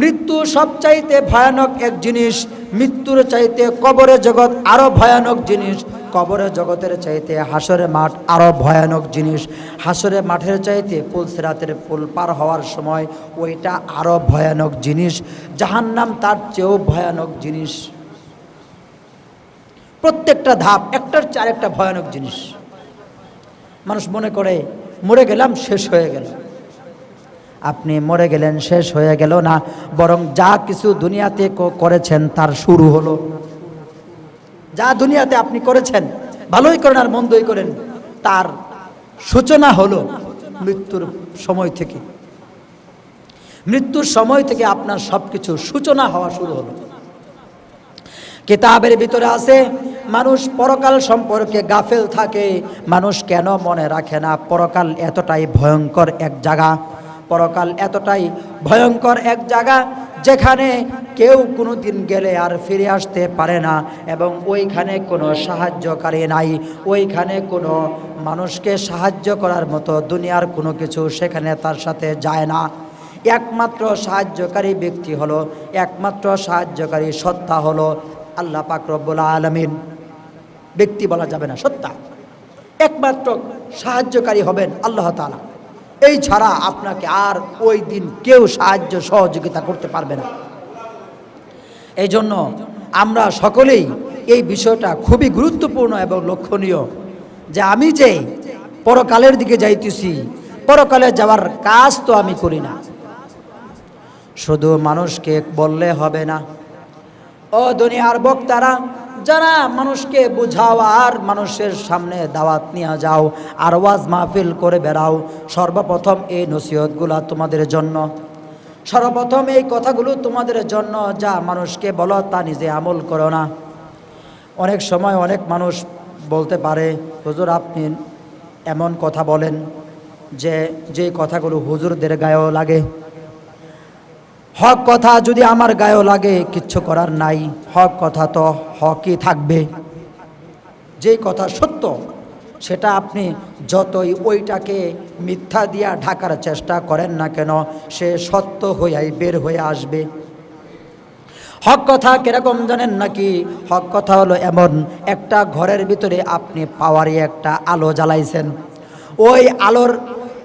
মৃত্যু সবচাইতে ভয়ানক এক জিনিস, মৃত্যুর চাইতে কবরের জগৎ আরও ভয়ানক জিনিস। কবরের জগতের চাইতে হাসরের মাঠ আরও ভয়ানক জিনিস। হাসরের মাঠের চাইতে পুল সেরাতের পুল পার হওয়ার সময় ওইটা আরও ভয়ানক জিনিস। জাহান্নাম তার চেয়েও ভয়ানক জিনিস। প্রত্যেকটা ধাপ, একটার চার একটা ভয়ানক জিনিস। মানুষ মনে করে, মরে গেলাম, শেষ হয়ে গেল আপনি মরে গেলেন, শেষ হয়ে গেল না। বরং যা কিছু দুনিয়াতে করেছেন, তার শুরু হলো। যা দুনিয়াতে আপনি করেছেন, ভালোই করেন আর মন্দই করেন, তার সূচনা হলো মৃত্যুর সময় থেকে। মৃত্যুর সময় থেকে আপনার সব কিছু সূচনা হওয়া শুরু হলো। কিতাবের ভিতরে আছে, মানুষ পরকাল সম্পর্কে গাফেল থাকে, মানুষ কেন মনে রাখে না? পরকাল এতটাই ভয়ঙ্কর এক জায়গা। পরকাল এতটাই ভয়ঙ্কর এক জায়গা যেখানে কেউ কোনো দিন গেলে আর ফিরে আসতে পারে না এবং ওইখানে কোনো সাহায্যকারী নাই। ওইখানে কোনো মানুষকে সাহায্য করার মতো দুনিয়ার কোনো কিছু সেখানে তার সাথে যায় না। একমাত্র সাহায্যকারী ব্যক্তি হলো, একমাত্র সাহায্যকারী সত্তা হলো আল্লাহ পাক রব্বুল আলমিন। ব্যক্তি বলা যাবে না, সত্তা। একমাত্র সাহায্যকারী হবেন আল্লাহ তালা এই ছাড়া আপনাকে আর ওই দিন কেউ সাহায্য সহযোগিতা করতে পারবে না। এই জন্য আমরা সকলেই এই বিষয়টা খুবই গুরুত্বপূর্ণ এবং লক্ষণীয় যে আমি যে পরকালের দিকে যাইতেছি, পরকালে যাওয়ার কাজ তো আমি করি না। শুধু মানুষকে বললে হবে না। ও দুনিয়ার বক্তারা যারা মানুষকে বুঝাও আর মানুষের সামনে দাওয়াত নিয়ে যাও আর ওয়াজ মাহফিল করে বেড়াও, সর্বপ্রথম এই নসিহতগুলা তোমাদের জন্য। সর্বপ্রথম এই কথাগুলো তোমাদের জন্য যা মানুষকে বলো তা নিজে আমল করো না। অনেক সময় অনেক মানুষ বলতে পারে, হুজুর, আপনি এমন কথা বলেন যে যে কথাগুলো হুজুরদের গায়েও লাগে। হক কথা যদি আমার গায়েও লাগে, কিচ্ছু করার নাই। হক কথা তো হকই থাকবে। যেই কথা সত্য, সেটা আপনি যতই ওইটাকে মিথ্যা দিয়া ঢাকার চেষ্টা করেন না কেন, সে সত্য হইয়াই বের হয়ে আসবে। হক কথা কীরকম জানেন নাকি? হক কথা হলো এমন, একটা ঘরের ভিতরে আপনি পাওয়ারি একটা আলো জ্বালাইছেন। ওই আলোর,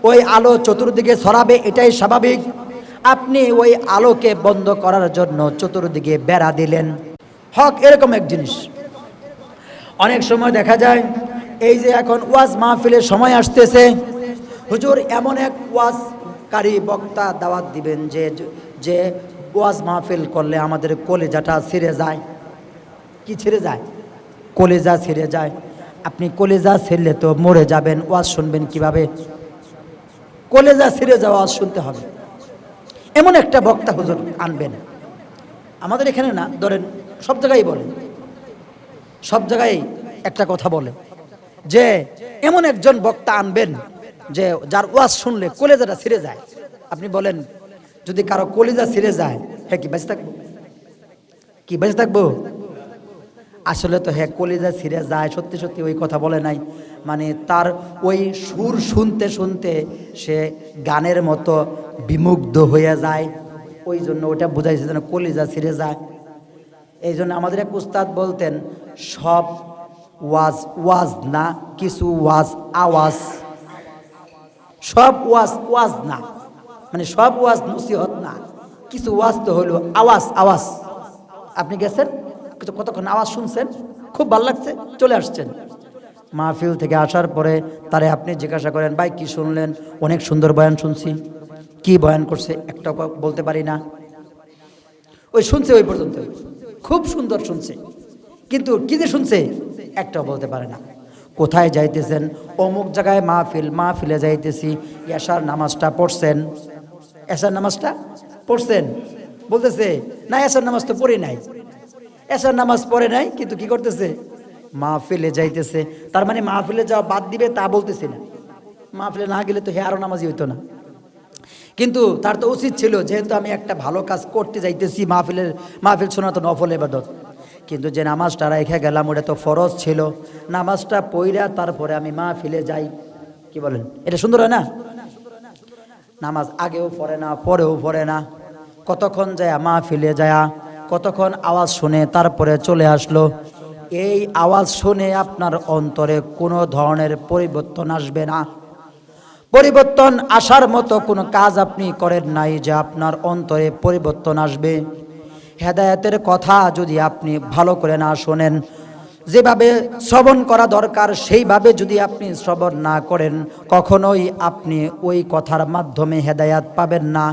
ওই আলো চতুর্দিকে ছড়াবে, এটাই স্বাভাবিক। আপনি ওই আলোকে বন্ধ করার জন্য চতুর্দিকে বেড়া দিলেন। হক, এরকম এক জিনিস। অনেক সময় দেখা যায়, এই যে এখন ওয়াজ মাহফিলের সময় আসতেছে, হুজুর এমন এক ওয়াজকারী বক্তা দাওয়াত দিবেন যে যে ওয়াজ মাহফিল করলে আমাদের কলেজাটা ছিঁড়ে যায়। কি ছিঁড়ে যায়? কলেজা ছিঁড়ে যায়। আপনি কলেজা ছিঁড়লে তো মরে যাবেন, ওয়াজ শুনবেন কীভাবে? কলেজা ছিঁড়ে যাওয়া শুনতে হবে। এমন একটা বক্তা হুজুর আনবেন। আমাদের এখানে না, ধরেন, সব জায়গায় বলে। সব জায়গায় একটা কথা বলে যে, এমন একজন বক্তা আনবেন যে, যার ওয়াজ শুনলে কলেজাটা ছিঁড়ে যায়। আপনি বলেন, যদি কারও কলেজা ছিঁড়ে যায় হ্যাঁ কি বেঁচে থাকব? কি বেঁচে থাকব? আসলে তো হ্যাঁ কলেজা ছিঁড়ে যায়, সত্যি সত্যি ওই কথা বলে নাই। মানে তার ওই সুর শুনতে শুনতে সে গানের মতো বিমুগ্ধ হয়ে যায়। ওই জন্য ওটা বোঝাইছে যেন কলেজা ছিঁড়ে যায়। এই জন্য আমাদের এক উস্তাদ বলতেন, সব ওয়াজ ওয়াজ না, কিছু ওয়াজ আওয়াজ। সব ওয়াজ ওয়াজ না মানে সব ওয়াজ নসিহত না, কিছু ওয়াজ তো হলো আওয়াজ আওয়াজ। আপনি গেছেন? কতক্ষণ আওয়াজ শুনছেন? খুব ভালো লাগছে, চলে আসছেন। মাহফিল থেকে আসার পরে তারে আপনি জিজ্ঞাসা করেন, ভাই, কি শুনলেন? অনেক সুন্দর বয়ান শুনছি। কি বয়ান করছে? একটা বলতে পারি না। ওই শুনছে ওই পর্যন্ত। খুব সুন্দর শুনছে। কিন্তু কি যে শুনছে? একটাও বলতে পারে না। কোথায় যাইতেছেন? অমুক জায়গায় মাহফিল, মাহফিলে যাইতেছি। এশার নামাজটা পড়ছেন। এশার নামাজটা পড়ছেন? বলতেছে, না, এশার নামাজ তো পড়ি নাই। এশার নামাজ পড়ে নাই, কিন্তু কি করতেছে? মাহফিলে যাইতেছে। তার মানে মাহফিলে যাওয়া বাদ দিবে তা বলতেছে না। মাহফিলে না গেলে তো হে আরও নামাজই হইতো না। কিন্তু তার তো উচিত ছিল, যেহেতু আমি একটা ভালো কাজ করতে যাইতেছি মাহফিলের, মাহফিল শোনা তো নফল এবাদত। কিন্তু যে নামাজটা রেখে গেলাম, ওটা তো ফরজ ছিল। নামাজটা পইরা তারপরে আমি মাহফিলে যাই। কি বলেন? এটা সুন্দর হয় না? নামাজ আগেও পড়ে না, পরেও পড়ে না। কতক্ষণ যায় মাহফিলে যায়া, কতক্ষণ আওয়াজ শুনে তারপরে চলে আসলো। এই আওয়াজ শুনে আপনার অন্তরে কোনো ধরনের পরিবর্তন আসবে না। পরিবর্তন আসার মতো কোনো কাজ আপনি করেন নাই যে আপনার অন্তরে পরিবর্তন আসবে। হেদায়েতের কথা যদি আপনি ভালো করে না শোনেন, যেভাবে শ্রবণ করা দরকার, সেইভাবে যদি আপনি শ্রবণ না করেন, কখনোই আপনি ওই কথার মাধ্যমে হেদায়াত পাবেন না।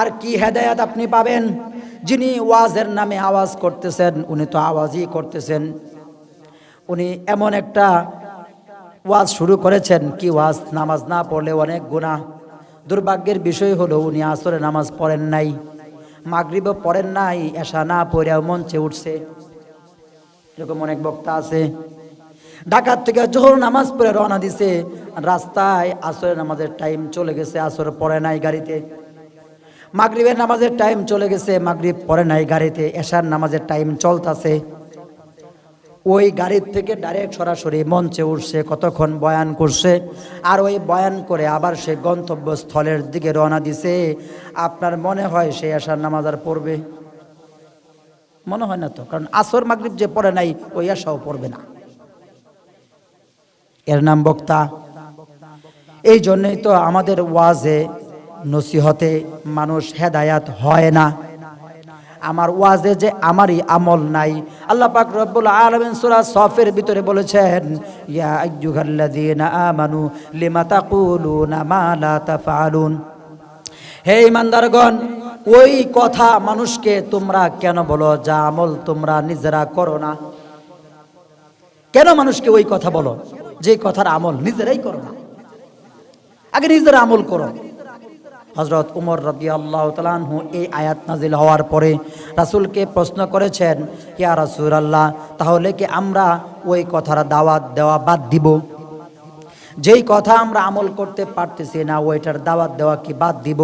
আর কি হেদায়াত আপনি পাবেন? যিনি ওয়াজের নামে আওয়াজ করতেছেন, উনি তো আওয়াজই করতেছেন। উনি এমন একটা ওয়াজ শুরু করেছেন, কি ওয়াজ? নামাজ না পড়লে অনেক গুণা দুর্ভাগ্যের বিষয় হলো উনি আসরে নামাজ পড়েন নাই। মাগরিবও পড়েন নাই এসা না পড়েও মঞ্চে উঠছে। এরকম অনেক বক্তা আছে। ঢাকার থেকে জোহর নামাজ পড়ে রওনা দিছে। রাস্তায় আসরে নামাজের টাইম চলে গেছে, আসর পড়ে নাই গাড়িতে। মাগরিবের নামাজের টাইম চলে গেছে, মাগরিব পড়ে নাই, গাড়িতে এশার নামাজের টাইম চলতেছে। ওই গাড়ির থেকে ডাইরেক্ট সরাসরি মঞ্চে উঠছে, কতক্ষণ বয়ান করছে, আর ওই বয়ান করে আবার সে গন্তব্যস্থলের দিকে রওনা দিছে। আপনার মনে হয় সে আসার নামাজ আর পড়বে? মনে হয় না তো, কারণ আসর, মাগরিব যে পড়ে নাই, ওই আশাও পড়বে না। এর নাম বক্তা। এই জন্যই তো আমাদের ওয়াজে নসিহতে মানুষ হেদায়াত হয় না। আমার ওয়াজে যে আমারই আমল নাই। আল্লাহ পাক রব্বুল আলামিন সূরা সফের ভিতরে বলেছেন, ইয়া আইয়ুহাল্লাযীনা আমানু লিমা তাকুলুনা মা লা তাফআলুন? হে ইমানদারগণ ওই কথা মানুষকে তোমরা কেন বলো? যা আমল তোমরা নিজেরা করো না। কেন মানুষকে ওই কথা বলো? যে কথার আমল নিজেরাই করো না। আগে নিজেরা আমল করো। হজরত উমর রবি আল্লাহ তালানহু এই আয়াত নাজিল হওয়ার পরে রাসুলকে প্রশ্ন করেছেন, ইয়া রাসুল আল্লাহ তাহলে কি আমরা ওই কথার দাওয়াত দেওয়া বাদ দিব? যেই কথা আমরা আমল করতে পারতেছি না, ওইটার দাওয়াত দেওয়া কি বাদ দিব?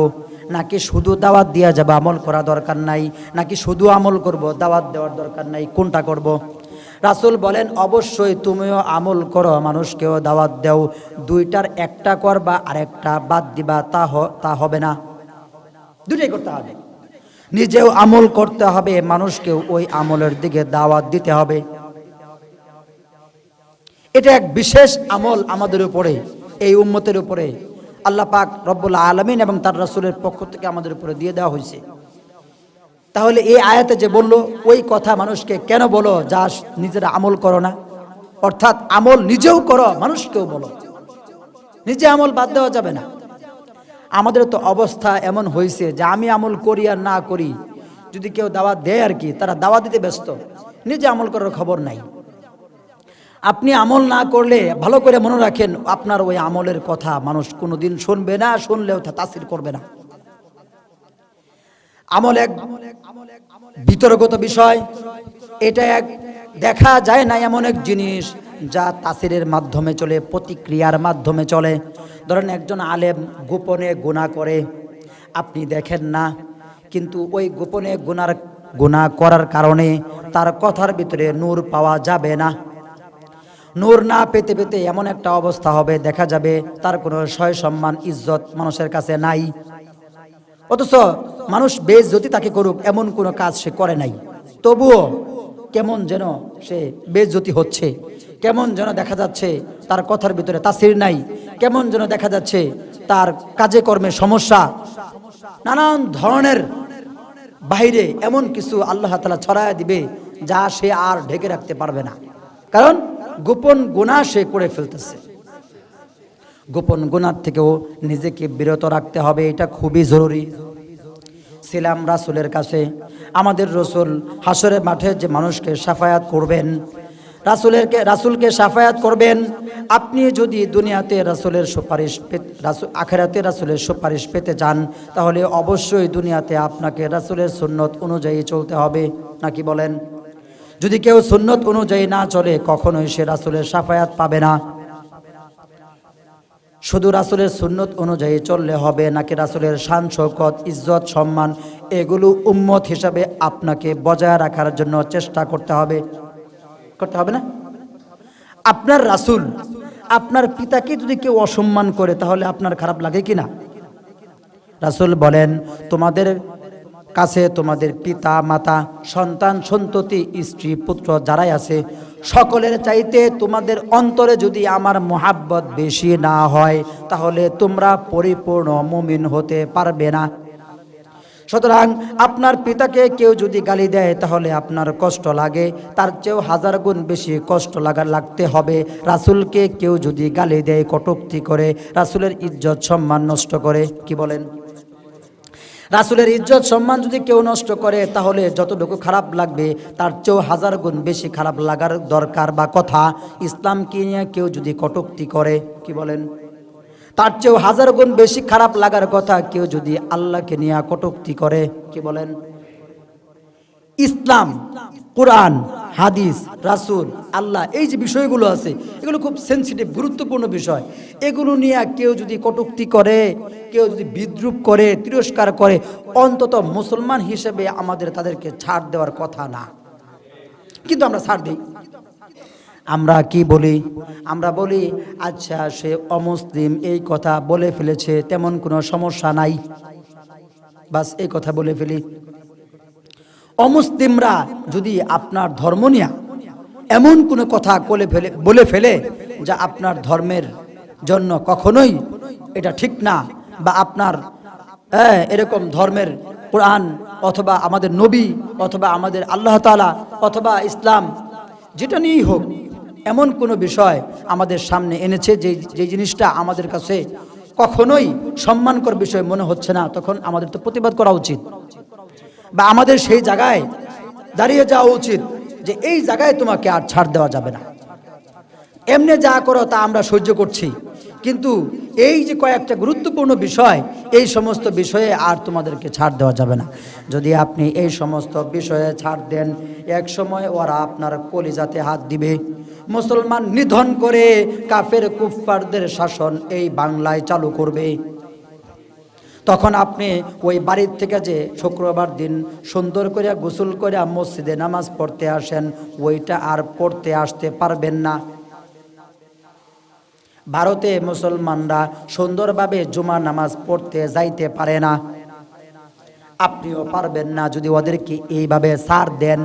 নাকি শুধু দাওয়াত দেওয়া যাবে আমল করা দরকার নাই? নাকি শুধু আমল করব, দাওয়াত দেওয়ার দরকার নাই? কোনটা করব। রাসুল বলেন, অবশ্যই তুমিও আমল করো, মানুষকেও দাওয়াত দেও। দুইটার একটা করবা আর একটা বাদ দিবা, তা তা হবে না। দুটাই করতে হবে। নিজেও আমল করতে হবে, মানুষকেও ওই আমলের দিকে দাওয়াত দিতে হবে। এটা এক বিশেষ আমল আমাদের উপরে, এই উম্মতের উপরে। আল্লাহ পাক রব্বুল আলমিন এবং তার রাসূলের পক্ষ থেকে আমাদের উপরে দিয়ে দেওয়া হয়েছে। তাহলে এই আয়াতে যে বলল, ওই কথা মানুষকে কেন বলো যা নিজেরা আমল করো না? অর্থাৎ আমল নিজেও করো, মানুষকেও বলো। নিজে আমল বাদ দেওয়া যাবে না। আমাদের তো অবস্থা এমন হয়েছে যে আমি আমল করি আর না করি, যদি কেউ দাওয়াত দেয় আর কি, তারা দাওয়া দিতে ব্যস্ত। নিজে আমল করার খবর নাই। আপনি আমল না করলে ভালো করে মনে রাখেন, আপনার ওই আমলের কথা মানুষ কোনোদিন শুনবে না, শুনলেও তা তাসির করবে না। আমল এক বিতর্কত বিষয়। এটা এক দেখা যায় না এমন এক জিনিস যা তাসিরের মাধ্যমে চলে, প্রতিক্রিয়ার মাধ্যমে চলে। ধরেন একজন আলেম গোপনে গুণা করে, আপনি দেখেন না, কিন্তু ওই গোপনে গুনার গুণা করার কারণে তার কথার ভিতরে নূর পাওয়া যাবে না। নূর না পেতে পেতে এমন একটা অবস্থা হবে, দেখা যাবে তার কোনো সয় সম্মান ইজ্জত মানুষের কাছে নাই। অথচ মানুষ বেজ্জতি তাকে করুক, এমন কোনো কাজ সে করে নাই। তবুও কেমন যেন সে বেজ্জতি হচ্ছে, কেমন যেন দেখা যাচ্ছে তার কথার ভিতরে তাসির নাই, কেমন যেন দেখা যাচ্ছে তার কাজে কর্মে সমস্যা। নানান ধরনের বাইরে এমন কিছু আল্লাহ তালা ছড়ায় দিবে যা সে আর ঢেকে রাখতে পারবে না। কারণ গোপন গুণা সে করে ফেলতেছে। গোপন গুণার থেকেও নিজেকে বিরত রাখতে হবে, এটা খুবই জরুরি। ছিলাম রাসুলের কাছে। আমাদের রসুল হাসরের মাঠে যে মানুষকে সাফায়াত করবেন, রাসুলেরকে, রাসুলকে সাফায়াত করবেন, আপনি যদি দুনিয়াতে রাসুলের সুপারিশ রাসুল আখেরাতে রাসুলের সুপারিশ পেতে চান, তাহলে অবশ্যই দুনিয়াতে আপনাকে রাসুলের সুন্নত অনুযায়ী চলতে হবে, নাকি বলেন? যদি কেউ সুন্নত অনুযায়ী না চলে, কখনোই সে রাসুলের সাফায়াত পাবে না। শুধু রাসুলের সুন্নত অনুযায়ী চললে হবে, নাকি রাসুলের শান শৌকত ইজ্জত, সম্মান, এগুলো উম্মত হিসাবে আপনাকে বজায় রাখার জন্য চেষ্টা করতে হবে। করতে হবে না? আপনার রাসুল, আপনার পিতাকে যদি কেউ অসম্মান করে, তাহলে আপনার খারাপ লাগে কি না? রাসূল বলেন, তোমাদের কাছে তোমাদের পিতা, মাতা, সন্তান, সন্ততি, স্ত্রী, পুত্র যারাই আছে সকলের চাইতে তোমাদের অন্তরে যদি আমার মোহাব্বত বেশি না হয়, তাহলে তোমরা পরিপূর্ণ মুমিন হতে পারবে না। সুতরাং আপনার পিতাকে কেউ যদি গালি দেয়, তাহলে আপনার কষ্ট লাগে। তার চেয়েও হাজার গুণ বেশি কষ্ট লাগা লাগতে হবে। রাসূলকে কেউ যদি গালি দেয় কটুক্তি করে, রাসূলের ইজ্জত সম্মান নষ্ট করে, কি বলেন? রাসূলের ইজ্জত, সম্মান যদি কেউ নষ্ট করে, তাহলে যতটুকু খারাপ লাগবে, তার চেয়েও হাজার গুণ বেশি খারাপ লাগার দরকার বা কথা ইসলামকে নিয়ে কেউ যদি কটুক্তি করে, কি বলেন? তার চেয়েও হাজার গুণ বেশি খারাপ লাগার কথা কেউ যদি আল্লাহকে নিয়ে কটুক্তি করে, কি বলেন? ইসলাম কোরআন, হাদিস, রাসূল, আল্লাহ, এই যে বিষয়গুলো আছে, এগুলো খুব সেন্সিটিভ গুরুত্বপূর্ণ বিষয়। এগুলো নিয়ে কেউ যদি কটুক্তি করে, কেউ যদি বিদ্রুপ করে, তিরস্কার করে, অন্তত মুসলমান হিসেবে আমাদের তাদেরকে ছাড় দেওয়ার কথা না। কিন্তু আমরা ছাড় দিই। আমরা কি বলি? আমরা বলি আচ্ছা সে অমুসলিম এই কথা বলে ফেলেছে, তেমন কোনো সমস্যা নাই। বাস এই কথা বলে ফেলি। অমুসলিমরা যদি আপনার ধর্ম নিয়ে এমন কোনো কথা বলে ফেলে বলে ফেলে যা আপনার ধর্মের জন্য কখনোই এটা ঠিক না বা আপনার হ্যাঁ এরকম ধর্মের কোরআন অথবা আমাদের নবী অথবা আমাদের আল্লাহ তালা অথবা ইসলাম যেটা নিয়েই হোক, এমন কোনো বিষয় আমাদের সামনে এনেছে যে যে জিনিসটা আমাদের কাছে কখনোই সম্মানকর বিষয় মনে হচ্ছে না, তখন আমাদের তো প্রতিবাদ করা উচিত। বা আমাদের সেই জায়গায় দাঁড়িয়ে যাওয়া উচিত যে এই জায়গায় তোমাকে আর ছাড় দেওয়া যাবে না। এমনি যা করো তা আমরা সহ্য করছি। কিন্তু এই যে কয়েকটা গুরুত্বপূর্ণ বিষয়, এই সমস্ত বিষয়ে আর তোমাদেরকে ছাড় দেওয়া যাবে না। যদি আপনি এই সমস্ত বিষয়ে ছাড় দেন, এক সময় ওরা আপনার কলিজাতে হাত দিবে। মুসলমান নিধন করে কাফের কুফফারদের শাসন এই বাংলায় চালু করবে। তখন আপনি ওই বাড়ির থেকে যে শুক্রবার দিন সুন্দর করে গোসল করে মসজিদে নামাজ পড়তে আসেন, ওইটা আর পড়তে আসতে পারবেন না। ভারতে মুসলমানরা সুন্দরভাবে জুমা নামাজ পড়তে যাইতে পারে না। আপনিও পারবেন না যদি ওদেরকে এইভাবে সার দেন।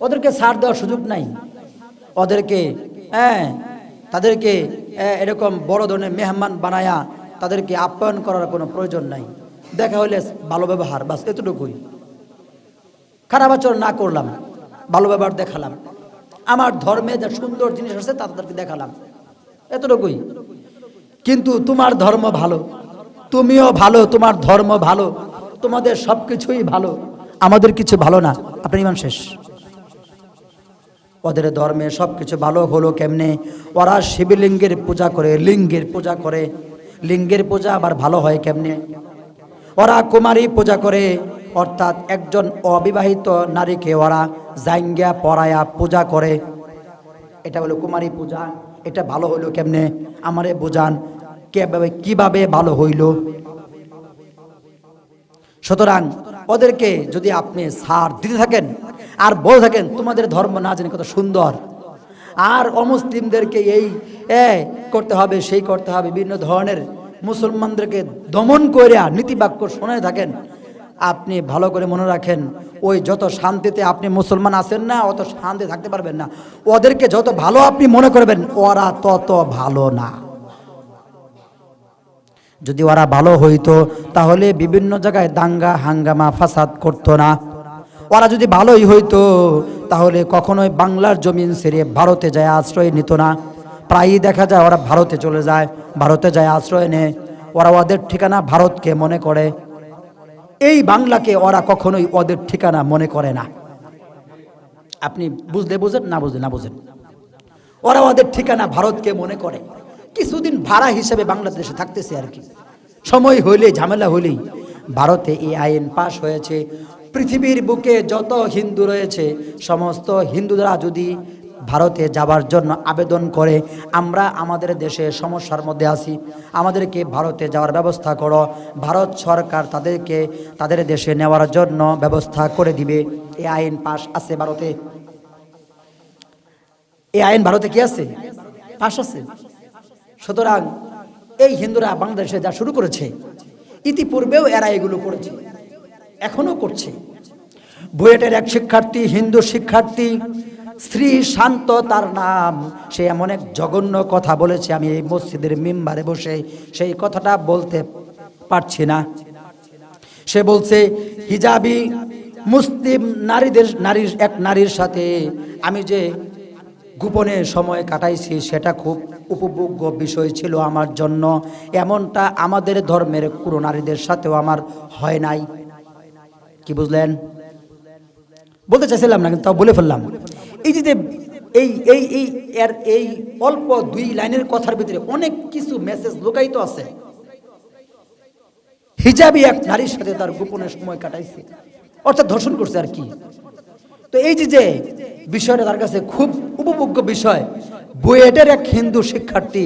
ওদেরকে সার দেওয়ার সুযোগ নাই। ওদেরকে হ্যাঁ তাদেরকে এরকম বড় ধরনের মেহমান বানায়া তাদেরকে আপ্যায়ন করার কোনো প্রয়োজন নাই। দেখা হইলে ভালো ব্যবহার, বাস এতটুকুই। খারাপ আচরণ না করলাম, ভালো ব্যবহার দেখালাম। আমার ধর্মে যা সুন্দর জিনিস আছে, তা তাদেরকে দেখালাম। এতটুকুই। কিন্তু তোমার ধর্ম ভালো, তুমিও ভালো, তোমার ধর্ম ভালো, তোমাদের সব কিছুই ভালো, আমাদের কিছু ভালো না। আপনার ইমান শেষ। ওদের ধর্মে সব কিছু ভালো হলো কেমনে? ওরা শিবলিঙ্গের পূজা করে, লিঙ্গের পূজা করে। লিঙ্গের পূজা আবার ভালো হয় কেমনে? ওরা কুমারী পূজা করে, অর্থাৎ একজন অবিবাহিত নারীকে ওরা জাইঙ্গা পরায়া পূজা করে। এটা হলো কুমারী পূজা, এটা ভালো হইল কেমনে? আমারে বোঝান, কীভাবে কীভাবে ভালো হইল? সুতরাং ওদেরকে যদি আপনি সার দিতে থাকেন আর বলে থাকেন, তোমাদের ধর্ম না জানি কত সুন্দর। আর অমুসলিমদেরকে এই, এ, করতে হবে, সেই করতে হবে। বিভিন্ন ধরনের মুসলমানদেরকে দমন করে নীতিবাক্য শোনায় থাকেন। আপনি ভালো করে মনে রাখেন, ওই যত শান্তিতে আপনি মুসলমান আছেন না, অত শান্তি থাকতে পারবেন না। ওদেরকে যত ভালো আপনি মনে করবেন, ওরা তত ভালো না। যদি ওরা ভালো হইতো, তাহলে বিভিন্ন জায়গায় দাঙ্গা, হাঙ্গামা, ফাসাদ করতো না। ওরা যদি ভালোই হইতো, তাহলে কখনোই বাংলার জমিন ছেড়ে ভারতে যায় আশ্রয় নিত না। প্রায়ই দেখা যায় ওরা ভারতে চলে যায়, ভারতে যায় আশ্রয় নেয়। ওরা ওদের ঠিকানা ভারতকে মনে করে। এই বাংলাকে ওরা কখনোই ওদের ঠিকানা মনে করে না। আপনি বুঝলে বুঝেন, না বুঝলে না বুঝেন? ওরা ওদের ঠিকানা ভারতকে মনে করে। কিছুদিন ভাড়া হিসেবে বাংলাদেশে থাকতেছে আর কি। সময় হইলে ঝামেলা হইলেই ভারতে এই আইন পাশ হয়েছে। পৃথিবীর বুকে যত হিন্দু রয়েছে, সমস্ত হিন্দুরা যদি ভারতে যাবার জন্য আবেদন করে, আমরা আমাদের দেশে সমস্যার মধ্যে আছি। আমাদেরকে ভারতে যাওয়ার ব্যবস্থা করো। ভারত সরকার তাদেরকে, তাদের দেশে নেওয়ার জন্য ব্যবস্থা করে দিবে। এই আইন পাশ আছে ভারতে? এই আইন ভারতে কি আছে? পাশ আছে। সুতরাং এই হিন্দুরা বাংলাদেশে যা শুরু করেছে, ইতিপূর্বেও এরা এগুলো করেছে। এখনও করছে। বুয়েটের এক শিক্ষার্থী, হিন্দু শিক্ষার্থী শ্রী শান্ত, তার নাম, সে এমন এক জঘন্য কথা বলেছে, আমি এই মসজিদের মেম্বারে বসে সেই কথাটা বলতে পারছি না। সে বলছে, হিজাবি মুসলিম নারীদের, নারীর, এক নারীর সাথে আমি যে গোপনে সময় কাটাইছি, সেটা খুব উপভোগ্য বিষয় ছিল আমার জন্য। এমনটা আমাদের ধর্মের কোনো নারীদের সাথেও আমার হয় নাই। কি বুঝলেন? বলতে চাইছিলাম না, কিন্তু তাও বলে ফেললাম। এই যে এই এই এই, এর এই অল্প দুই লাইনের কথার ভিতরে অনেক কিছু মেসেজ লুকায়িত আছে। হিজাবি এক নারীর সাথে তার গোপনে সময় কাটাইছে। অর্থাৎ ধর্ষণ করছে আর কি। তো এই যে যে বিষয়টা তার কাছে খুব উপভোগ্য বিষয়, বুয়েটের এক হিন্দু শিক্ষার্থী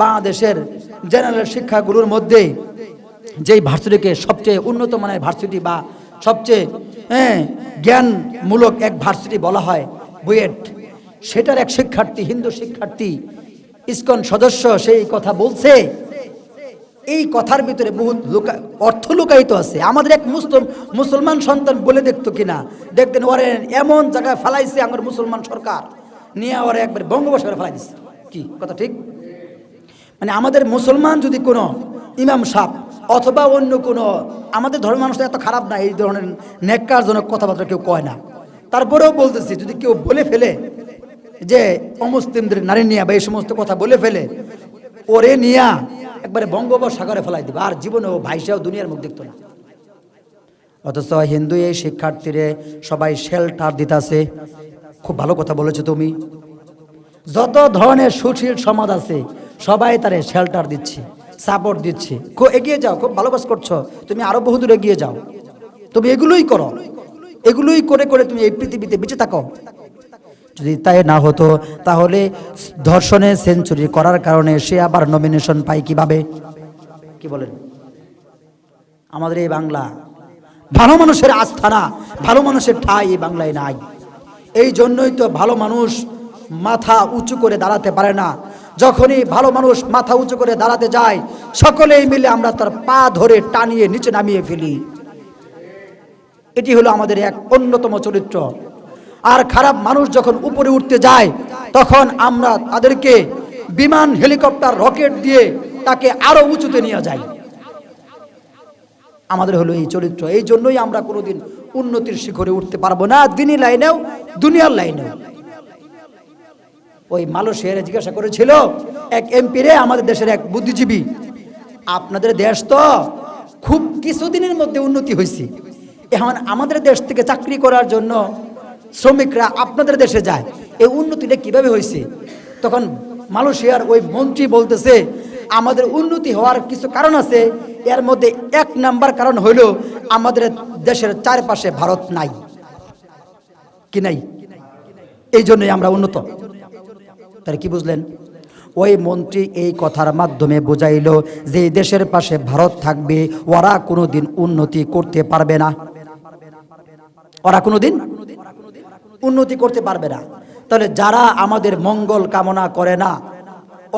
বাংলাদেশের জেনারেল শিক্ষাগুলোর মধ্যে যেই ভার্সিটিকে সবচেয়ে উন্নত মানের ভার্সিটি বা সবচেয়ে হ্যাঁ জ্ঞানমূলক এক ভার্সিটি বলা হয় বুয়েট। সেটার এক শিক্ষার্থী, হিন্দু শিক্ষার্থী, ইসকন সদস্য সেই কথা বলছে। এই কথার ভিতরে বহুত লুকা, অর্থ লুকায়িত আছে। আমাদের এক মুসলিম, মুসলমান সন্তান বলে দেখতো কিনা? দেখতেন ওরে এমন জায়গায় ফেলাইছে আমার মুসলমান সরকার। নিয়ে ওরে একবার বঙ্গোপসাগরে ফেলাই দিচ্ছে কি, কথা ঠিক? মানে আমাদের মুসলমান যদি কোনো ইমাম সাহ অথবা অন্য কোনো, আমাদের ধর্মের মানুষ এত খারাপ না, এই ধরনের নেককারজনক কথাবার্তা কেউ কয় না। তারপরেও বলতেছি, যদি কেউ বলে ফেলে যে অমুসলিমদের নারী নিয়ে বা এই সমস্ত কথা বলে ফেলে, ওরে নিয়া একবারে বঙ্গোপসাগরে ফেলাই দিবে, আর জীবনে ও ভাইসাও দুনিয়ার মুখ দেখতো না। অথচ হিন্দু এই শিক্ষার্থীরে সবাই শেল্টার দিতাছে। খুব ভালো কথা বলেছ তুমি। যত ধরনের সুশীল সমাজ আছে, সবাই তারে শেল্টার দিচ্ছে। সাপোর্ট দিচ্ছে। খুব এগিয়ে যাও, খুব ভালো কাজ করছ। তুমি আরও বহুদূর এগিয়ে যাও। তুমি এগুলোই করো। এগুলোই করে করে তুমি এই পৃথিবীতে বেঁচে থাকো। যদি তাই না হতো, তাহলে ধর্ষণে সেঞ্চুরি করার কারণে সে আবার নমিনেশন পায় কীভাবে? কি বলেন? আমাদের এই বাংলা, ভালো মানুষের আস্থানা ভালো মানুষের ঠাই এই বাংলায় নাই। এই জন্যই তো ভালো মানুষ মাথা উঁচু করে দাঁড়াতে পারে না। যখনই ভালো মানুষ মাথা উঁচু করে দাঁড়াতে যায়, সকলেই মিলে আমরা তার পা ধরে টানিয়ে নিচে নামিয়ে ফেলি। এটি হলো আমাদের এক অন্যতম চরিত্র। আর খারাপ মানুষ যখন উপরে উঠতে যায়, তখন আমরা তাদেরকে বিমান, হেলিকপ্টার, রকেট দিয়ে তাকে আরও উঁচুতে নিয়ে যাই। আমাদের হলো এই চরিত্র। এই জন্যই আমরা কোনোদিন উন্নতির শিখরে উঠতে পারব না দিনী লাইনেও, দুনিয়ার লাইনেও। ওই মালয়েশিয়ারে জিজ্ঞাসা করেছিল, এক এমপি রে আমাদের দেশের এক বুদ্ধিজীবী, আপনাদের দেশ তো খুব কিছুদিনের মধ্যে উন্নতি হয়েছে। এখন আমাদের দেশ থেকে চাকরি করার জন্য শ্রমিকরা আপনাদের দেশে যায়। এই উন্নতিটা কীভাবে হয়েছে? তখন মালয়েশিয়ার ওই মন্ত্রী বলতেছে, আমাদের উন্নতি হওয়ার কিছু কারণ আছে। এর মধ্যে এক নাম্বার কারণ হইল আমাদের দেশের চারপাশে ভারত নাই। কি নাই? এই জন্যই আমরা উন্নত। তাহলে কি বুঝলেন? ওই মন্ত্রী এই কথার মাধ্যমে বোঝাইল যে দেশের পাশে ভারত থাকবে, ওরা কোনোদিন উন্নতি করতে পারবে না। ওরা কোনোদিন উন্নতি করতে পারবে না। তাহলে যারা আমাদের মঙ্গল কামনা করে না,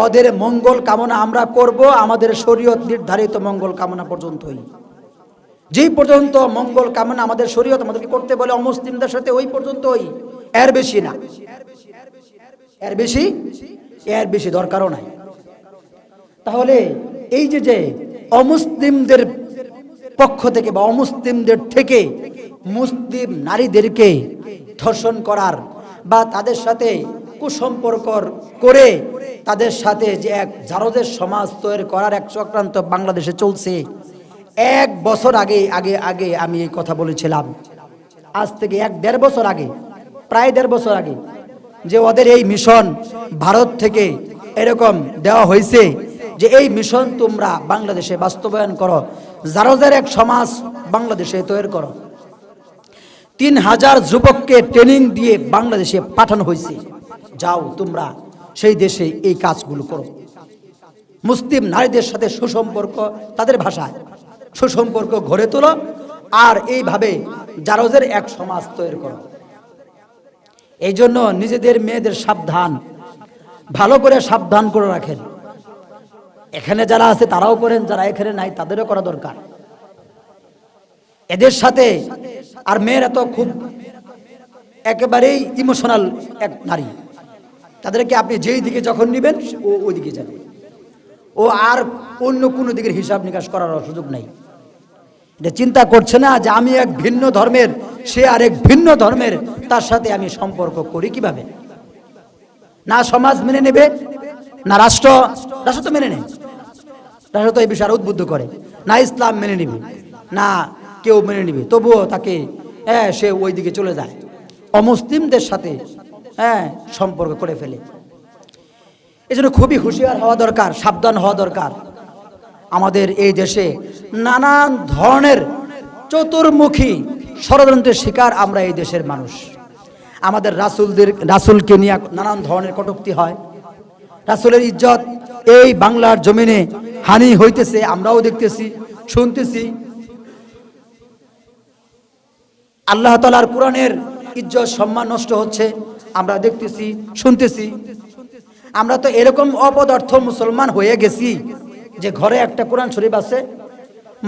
ওদের মঙ্গল কামনা আমরা করব, আমাদের শরীয়ত নির্ধারিত মঙ্গল কামনা পর্যন্তই। যেই পর্যন্ত মঙ্গল কামনা আমাদের শরীয়ত আমাদেরকে করতে বলে অমুসলিমদের সাথে ওই পর্যন্তই, এর বেশি না। এর বেশি এর বেশি দরকারও নাই। তাহলে এই যে যে অমুসলিমদের পক্ষ থেকে বা অমুসলিমদের থেকে মুসলিম নারীদেরকে ধর্ষণ করার বা তাদের সাথে কুসম্পর্ক করে তাদের সাথে যে এক জারদের সমাজ তৈরি করার এক চক্রান্ত বাংলাদেশে চলছে, এক বছর আগে আগে আগে আমি এই কথা বলেছিলাম। আজ থেকে এক দেড় বছর আগে, প্রায় দেড় বছর আগে যে ওদের এই মিশন ভারত থেকে এরকম দেওয়া হয়েছে যে এই মিশন তোমরা বাংলাদেশে বাস্তবায়ন করো। জারজের এক সমাজ বাংলাদেশে তৈরি করো। তিন হাজার যুবককে ট্রেনিং দিয়ে বাংলাদেশে পাঠানো হয়েছে। যাও তোমরা সেই দেশে এই কাজগুলো করো। মুসলিম নারীদের সাথে সুসম্পর্ক তাদের ভাষায়। সুসম্পর্ক গড়ে তোলো আর এইভাবে জারজের এক সমাজ তৈরি করো। এই জন্য নিজেদের মেয়েদের সাবধান। ভালো করে সাবধান করে রাখেন। এখানে যারা আছে তারাও করেন, যারা এখানে নাই তাদেরও করা দরকার। এদের সাথে আর মেয়েরা তো খুব একেবারেই ইমোশনাল এক নারী। তাদেরকে আপনি যেই দিকে যখন নেবেন, ও ওই দিকে যাবে। ও আর অন্য কোনো দিকের হিসাব নিকাশ করার সুযোগ নাই। এটা চিন্তা করছে না যে আমি এক ভিন্ন ধর্মের সে আর এক ভিন্ন ধর্মের, তার সাথে আমি সম্পর্ক করি কীভাবে? না সমাজ মেনে নেবে, না রাষ্ট্র রাষ্ট্র তো মেনে নেয়। রাষ্ট্র তো এই বিষয়ে আরও উদ্বুদ্ধ করে। না ইসলাম মেনে নিবে, না কেউ মেনে নিবে। তবুও তাকে হ্যাঁ সে ওই দিকে চলে যায়। অমুসলিমদের সাথে হ্যাঁ সম্পর্ক করে ফেলে। এই জন্য খুবই হুঁশিয়ার হওয়া দরকার, সাবধান হওয়া দরকার। আমাদের এই দেশে নানান ধরনের চতুর্মুখী ষড়যন্ত্রের শিকার আমরা এই দেশের মানুষ। আমাদের রাসুলদের, রাসুলকে নিয়ে নানান ধরনের কটুক্তি হয়। রাসুলের ইজ্জত এই বাংলার জমিনে হানি হইতেছে, আমরাও দেখতেছি, শুনতেছি। আল্লাহ তালার কোরআনের ইজ্জত, সম্মান নষ্ট হচ্ছে, আমরা দেখতেছি, শুনতেছি। আমরা তো এরকম অপদার্থ মুসলমান হয়ে গেছি যে ঘরে একটা কোরআন শরীফ আছে,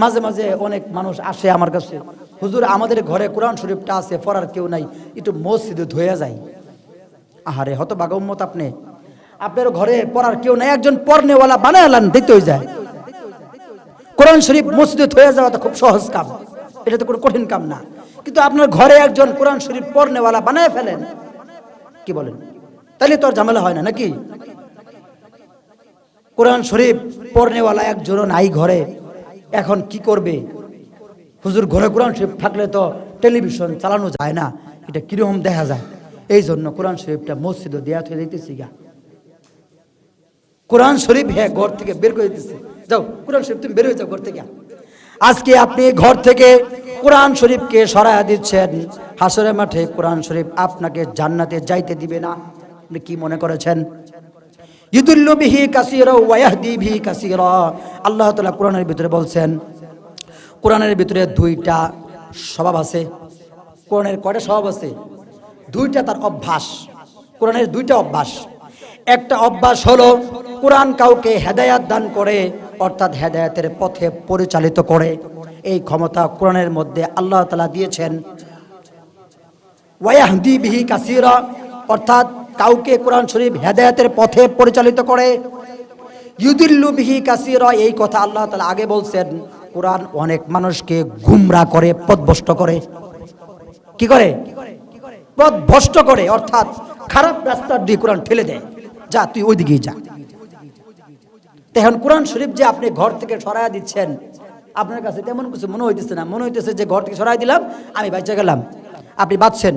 মাঝে মাঝে অনেক মানুষ আসে আমার কাছে। হুজুর, আমাদের ঘরে কোরআন শরীফটা আছে, পড়ার কেউ নাই, একটু মসজিদে ধুয়ে যায় আহারে হত বাগম্মত আপনি। আপনার ঘরে পড়ার কেউ নাই, একজন পড়নেওয়ালা বানালান দিতে হয়ে যায়। কোরআন শরীফ মসজিদে ধুয়ে যাওয়া তো খুব সহজ কাম, এটা তো কোনো কঠিন কাম না। কিন্তু আপনার ঘরে একজন কোরআন শরীফ পড়নেওয়ালা বানায় ফেলেন, কি বলেন? তাহলে তো আর ঝামেলা হয় না, নাকি? কোরআন শরীফ পড়নেওয়ালা একজনও নাই ঘরে, এখন কি করবে? হুজুর ঘরে কোরআন শরীফ থাকলে তো টেলিভিশন চালানো যায় না। এটা কীরকম দেখা যায়? এই জন্য কোরআন শরীফটা মসজিদে দেয়া হয়ে দিতেছি গা। কোরআন শরীফ হ্যাঁ ঘর থেকে বের করে দিতেছে। যাও, কোরআন শরীফ তুমি বের হয়ে যাও ঘর থেকে। আজকে আপনি ঘর থেকে কোরআন শরীফকে সরায়া দিচ্ছেন। হাসরের মাঠে কোরআন শরীফ আপনাকে জান্নাতে যাইতে দিবে না। আপনি কি মনে করেছেন? ইদুল্লু বিহি কাসিরা ওয়াহদি কাসিরা। আল্লাহ তাআলা কোরআনের ভিতরে বলছেন কোরআনের ভিতরে দুইটা স্বভাব আছে। কোরআনের কয়টা স্বভাব আছে? দুইটা তার অভ্যাস। কোরআনের দুইটা অভ্যাস। একটা অভ্যাস হলো কোরআন কাউকে হেদায়াত দান করে, অর্থাৎ হেদায়াতের পথে পরিচালিত করে। এই ক্ষমতা কোরআনের মধ্যে আল্লাহ তালা দিয়েছেন। ওয়াহদি বিহি কাসিরা, অর্থাৎ কাউকে কোরআন শরীফ হেদায়াতের পথে পরিচালিত করে। ইউদিল্লু বিহি কাসিরা, এই কথা আল্লাহ তালা আগে বলছেন। কোরআন অনেক মানুষকে গুমরা করে পথভ্রষ্ট করে। কি করে? পথভ্রষ্ট করে, অর্থাৎ খারাপ রাস্তার দিয়ে কোরআন ঠেলে দেয়। যা, তুই ওইদিকেই যা। তো এখন কোরআন শরীফ যে আপনি ঘর থেকে সরাইয়া দিচ্ছেন, আপনার কাছে তেমন কিছু মনে হইতেছে না। মনে হইতেছে যে ঘর থেকে সরাই দিলাম, আমি বাচ্চা গেলাম। আপনি বাঁচছেন।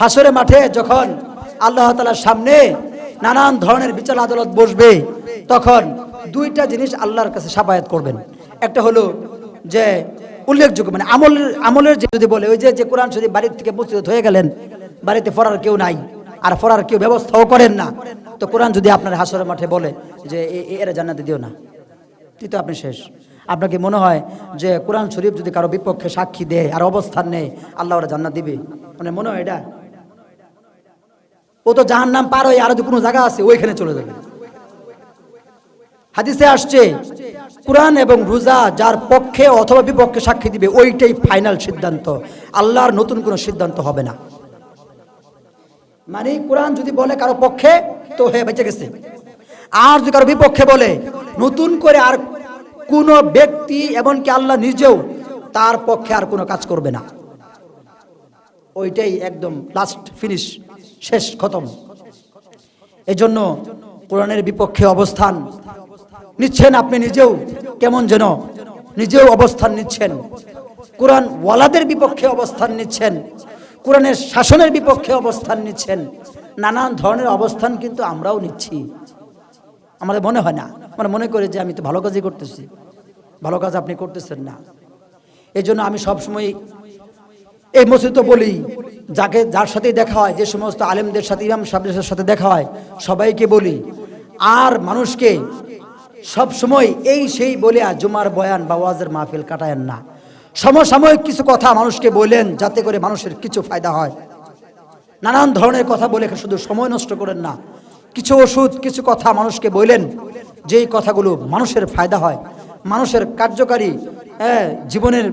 হাসরে মাঠে যখন আল্লাহ তালার সামনে নানান ধরনের বিচার আদালত বসবে, তখন দুইটা জিনিস আল্লাহর কাছে সাফায়াত করবেন। একটা হলো যে উল্লেখযোগ্য মানে আমলের আমলের যে যদি বলে, ওই যে যে কোরআন শরীফ বাড়ির থেকে মসজিদ হয়ে গেলেন, বাড়িতে পড়ার কেউ নাই, আর পড়ার কেউ ব্যবস্থাও করেন না, তো কোরআন যদি আপনার হাসরের মাঠে বলে যে এরা জান্নাতে দিও না, তো আপনি শেষ। আপনাকে মনে হয় যে কোরআন শরীফ যদি কারও বিপক্ষে সাক্ষী দেয় আর অবস্থান নেই আল্লাহ ওরা জান্নাত দিবে? মানে মনে হয় এটা? ও তো জাহান নাম পার হয়ে আরও যে কোনো জায়গা আছে, ওইখানে চলে যাবে। হাদিসে আসছে কোরআন এবং রোজা যার পক্ষে অথবা বিপক্ষে সাক্ষী দিবে, ওইটাই ফাইনাল সিদ্ধান্ত। আল্লাহর নতুন কোনো সিদ্ধান্ত হবে না। মানে কোরআন যদি বলে কারও পক্ষে, তো হয়ে বেঁচে গেছে। আর যদি কারও বিপক্ষে বলে, নতুন করে আর কোন ব্যক্তি এমনকি আল্লাহ নিজেও তার পক্ষে আর কোনো কাজ করবে না। ওইটাই একদম লাস্ট ফিনিশ শেষ খতম। এই জন্য কোরআনের বিপক্ষে অবস্থান নিচ্ছেন আপনি নিজেও, কেমন যেন? নিজেও অবস্থান নিচ্ছেন। কোরআন ওয়ালাদের বিপক্ষে অবস্থান নিচ্ছেন। কোরআনের শাসনের বিপক্ষে অবস্থান নিচ্ছেন। নানান ধরনের অবস্থান কিন্তু আমরাও নিচ্ছি। আমাদের মনে হয় না। আমরা মনে করি যে আমি তো ভালো কাজই করতেছি। ভালো কাজ আপনি করতেছেন না। এই জন্য আমি সবসময় এই মসজিদ বলি, যাকে যার সাথে দেখা হয়, যে সমস্ত আলেমদের সাথে, ইমাম সাহেবদের সাথে দেখা হয়, সবাইকে বলি, আর মানুষকে সব সময় এই সেই বলে জুমার বয়ান বা ওয়াজের মাহফিল কাটায়েন না। সমসাময়িক কিছু কথা মানুষকে বলেন যাতে করে মানুষের কিছু ফায়দা হয়। নানান ধরনের কথা বলে শুধু সময় নষ্ট করেন না, কিছু ওষুধ, কিছু কথা মানুষকে বললেন যেই কথাগুলো মানুষের ফায়দা হয়। মানুষের কার্যকারী জীবনের,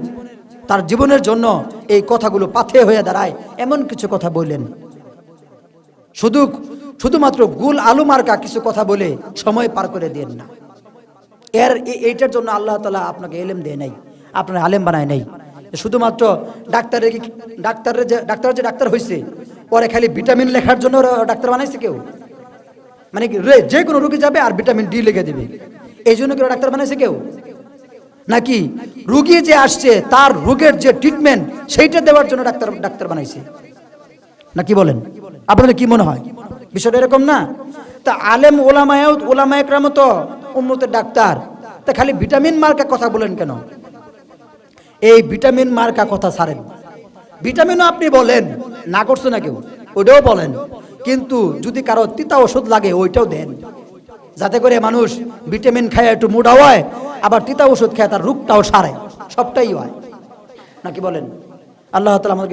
তার জীবনের জন্য এই কথাগুলো পাথে হয়ে দাঁড়ায়, এমন কিছু কথা বললেন শুধু, শুধুমাত্র গুল আলু মার্কা কিছু কথা বলে সময় পার করে দেন না। এর এইটার জন্য আল্লাহ তালা আপনাকে এলেম দেয় নাই, আপনার আলেম বানায় নাই। শুধুমাত্র ডাক্তারের ডাক্তারের যে ডাক্তার যে ডাক্তার হয়েছে পরে খালি ভিটামিন লেখার জন্য ডাক্তার বানাইছে কেউ? মানে যে কোনো রোগী যাবে আর ভিটামিন ডি লিখে দেবে। এই জন্য কেউ ডাক্তার বানাইছে কেউ? নাকি রুগী যে আসছে, তার রোগের যে ট্রিটমেন্ট সেইটা দেওয়ার জন্য ডাক্তার ডাক্তার বানাইছে? না কি বলেন? আপনাদের কি মনে হয়? বিষয়টা এরকম না? তা আলেম ওলামায় ওলামায়করাম তো উম্মতের ডাক্তার। তা খালি ভিটামিন মার্কা কথা বলেন কেন? এই ভিটামিন মার্কা কথা ছাড়েন। ভিটামিনও আপনি বলেন, না করছে না কেউ, ওইটাও বলেন। কিন্তু যদি কারও তিতা ওষুধ লাগে, ওইটাও দেন। যাতে করে মানুষ ভিটামিন খায়, একটু মোটা হয় আবার তিতা ওষুধ খায়, তার রোগটাও সারে। সবটাই হয়। নাকি বলেন? আল্লাহ তালা আমাদেরকে